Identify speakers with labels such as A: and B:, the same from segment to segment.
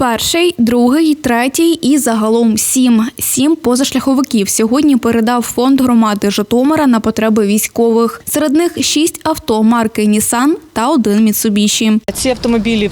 A: Перший, другий, третій і загалом сім. Сім позашляховиків сьогодні передав фонд громади Житомира на потреби військових. Серед них шість авто марки Нісан та один Міцубіші.
B: Ці автомобілі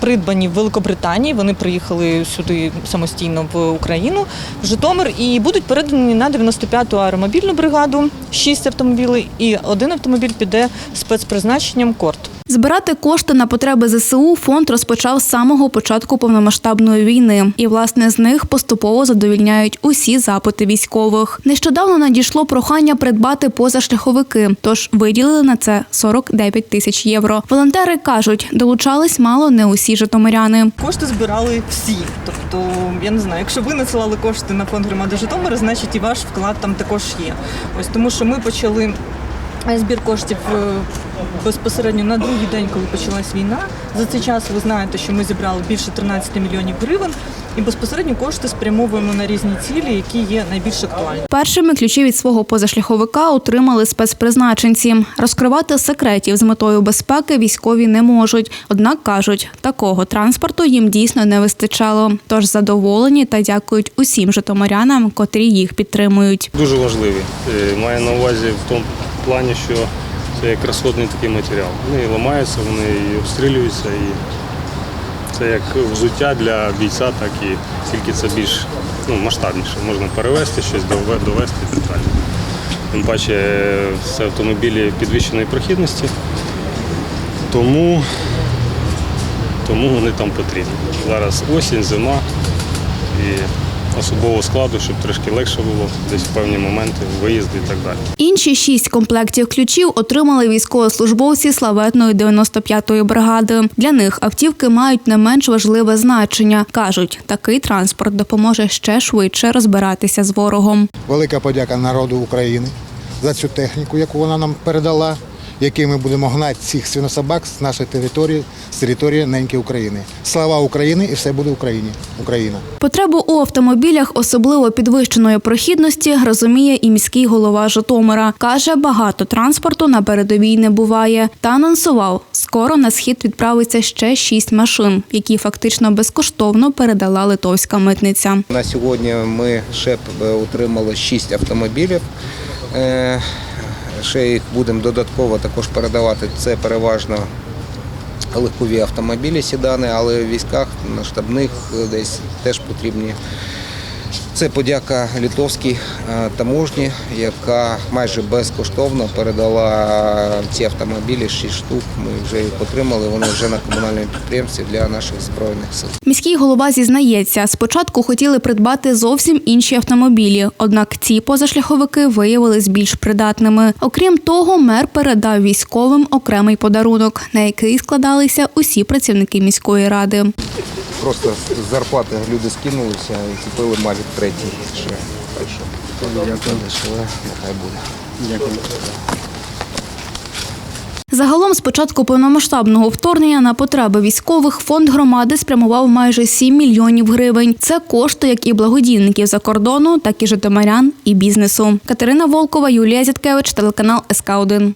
B: придбані в Великобританії. Вони приїхали сюди самостійно в Україну, в Житомир, і будуть передані на 95-ту аеромобільну бригаду. Шість автомобілів і один автомобіль піде спецпризначенням корт.
A: Збирати кошти на потреби ЗСУ фонд розпочав з самого початку повномасштабної війни, і власне з них поступово задовільняють усі запити військових. Нещодавно надійшло прохання придбати позашляховики, тож виділили на це 49 тисяч євро. Волонтери кажуть, долучались мало не усі житомиряни.
B: Кошти збирали всі. Тобто, я не знаю, якщо ви надсилали кошти на фонд громади Житомира, значить і ваш вклад там також є. Ось тому, що ми почали збір коштів е, безпосередньо на другий день, коли почалась війна. За цей час ви знаєте, що ми зібрали більше 13 мільйонів гривень, і безпосередньо кошти спрямовуємо на різні цілі, які є найбільш актуальні.
A: Першими ключі від свого позашляховика отримали спецпризначенці. Розкривати секретів з метою безпеки військові не можуть. Однак кажуть, такого транспорту їм дійсно не вистачало. Тож задоволені та дякують усім житомирянам, котрі їх підтримують.
C: Дуже важливі. Е, Маю на увазі в тому плані, що це як розходний такий матеріал. Вони ламаються, вони і обстрілюються, і це як взуття для бійця, так і тільки це більш ну, масштабніше. Можна перевезти щось, довести і так далі. Тим паче це автомобілі підвищеної прохідності, тому, тому вони там потрібні. Зараз осінь, зима і особового складу, щоб трошки легше було десь в певні моменти, виїзди і так далі.
A: Інші шість комплектів ключів отримали військовослужбовці славетної 95-ї бригади. Для них автівки мають не менш важливе значення. кажуть, такий транспорт допоможе ще швидше розбиратися з ворогом.
D: Велика подяка народу України за цю техніку, яку вона нам передала, який ми будемо гнати цих свинособак з нашої території, з території неньки України. Слава Україні і все буде Україні. Україна.
A: Потребу у автомобілях особливо підвищеної прохідності розуміє і міський голова Житомира. Каже, багато транспорту на передовій не буває. Та анонсував, скоро на схід відправиться ще шість машин, які фактично безкоштовно передала литовська митниця.
E: На сьогодні ми ще б отримали 6 автомобілів. Ще їх будемо додатково також передавати. Це переважно легкові автомобілі, сідани, але в військах на штабних е, десь теж потрібні. Це подяка литовській е, таможні, яка майже безкоштовно передала ці автомобілі, 6 штук. Ми вже їх отримали. Вони вже на комунальному підприємстві для наших збройних сил.
A: Міський голова зізнається, спочатку хотіли придбати зовсім інші автомобілі, однак ці позашляховики виявились більш придатними. Окрім того, мер передав військовим окремий подарунок, на який складалися усі працівники міської ради.
E: Просто з зарплати люди скинулися і купили Мавік третій ще. Так що дешеве, нехай буде. Дякую.
A: Загалом, з початку повномасштабного вторгнення на потреби військових фонд громади спрямував майже 7 мільйонів гривень. Це кошти як і благодійників за кордону, так і житомирян і бізнесу. Катерина Волкова, Юлія Зяткевич, телеканал СК 1